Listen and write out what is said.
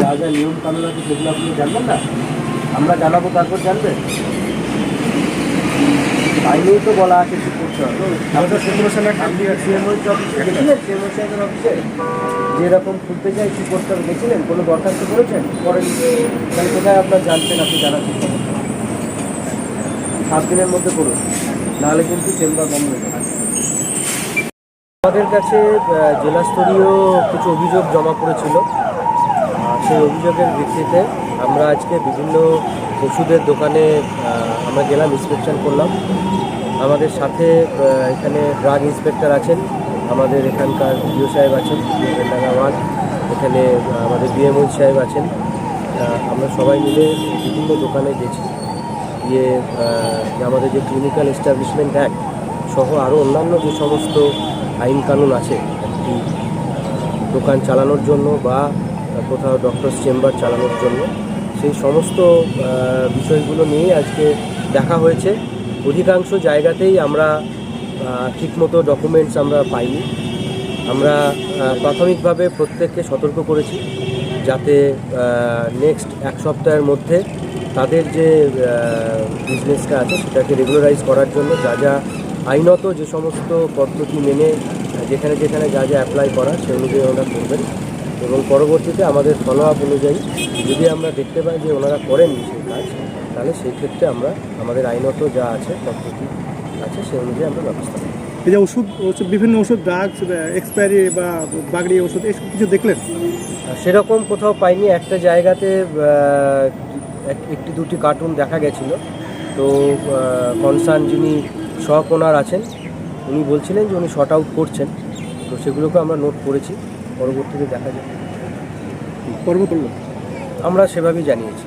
যা যা নিয়ম কানুন আছে সেগুলো আপনি জানবেন না? আমরা জানাব তারপর জানবেন আইনেই তো বলা আছে কি করতে হবে। আমাদের সতেরো সালে আপনি সিএমওই অফিসে গেছিলেন সিএমও সাহেবের অফিসে যেরকম খুলতে চাই কি করতে হবে গেছিলেন? কোনো দরখাস্ত করেছেন? করেন তাহলে কোথায় আপনার জানতেন আপনি জানাচ্ছেন সাত দিনের মধ্যে করুন। নাহলে কিন্তু চেম্বার বন্ধ হয়ে যাবে। আমাদের কাছে জেলাস্তরীয় কিছু অভিযোগ জমা পড়েছিল। সেই অভিযোগের ভিত্তিতে আমরা আজকে বিভিন্ন ওষুধের দোকানে আমরা গেলাম ইন্সপেকশন করলাম। আমাদের সাথে এখানে ড্রাগ ইন্সপেক্টর আছেন। আমাদের এখানকার বিও সাহেব আছেন ওয়ান এখানে আমাদের বিএমও সাহেব আছেন। আমরা সবাই মিলে বিভিন্ন দোকানে গেছি। গিয়ে আমাদের যে ক্লিনিক্যাল এস্টাবলিশমেন্ট অ্যাক্ট সহ আরও অন্যান্য যে সমস্ত আইন কানুন আছে দোকান চালানোর জন্য বা কোথাও ডক্টরস চেম্বার চালানোর জন্য। সেই সমস্ত বিষয়গুলো নিয়ে আজকে দেখা হয়েছে। অধিকাংশ জায়গাতেই আমরা ঠিকমতো ডকুমেন্টস আমরা পাইনি। আমরা প্রাথমিকভাবে প্রত্যেককে সতর্ক করেছি যাতে নেক্সট এক সপ্তাহের মধ্যে তাদের যে বিজনেসটা আছে সেটাকে রেগুলারাইজ করার জন্য যা যা আইনত যে সমস্ত পদ্ধতি মেনে, যেখানে যেখানে যা যা অ্যাপ্লাই করা সে অনুযায়ী ওনারা করবেন। এবং পরবর্তীতে আমাদের ফলো আপ অনুযায়ী যদি আমরা দেখতে পাই যে ওনারা করেননি সেই কাজ তাহলে সেই ক্ষেত্রে আমরা আমাদের আইনত যা আছে পদ্ধতি আছে সেই অনুযায়ী আমরা ব্যবস্থা নেব। এই যে ওষুধ ওষুধ বিভিন্ন ওষুধ ড্রাগস এক্সপায়ারি বা বাগড়ি ওষুধ এইসব কিছু দেখলেন? সেরকম কোথাও পাইনি। একটা জায়গাতে এক- একটি দুটি কার্টুন দেখা গেছিল। তো কনসার্ন যিনি শখ ওনার আছেন উনি বলছিলেন যে উনি শর্ট আউট করছেন। তো সেগুলোকে আমরা নোট করেছি। পরবর্তীতে দেখা যাবে। পর্ব আমরা সেভাবেই জানিয়েছি।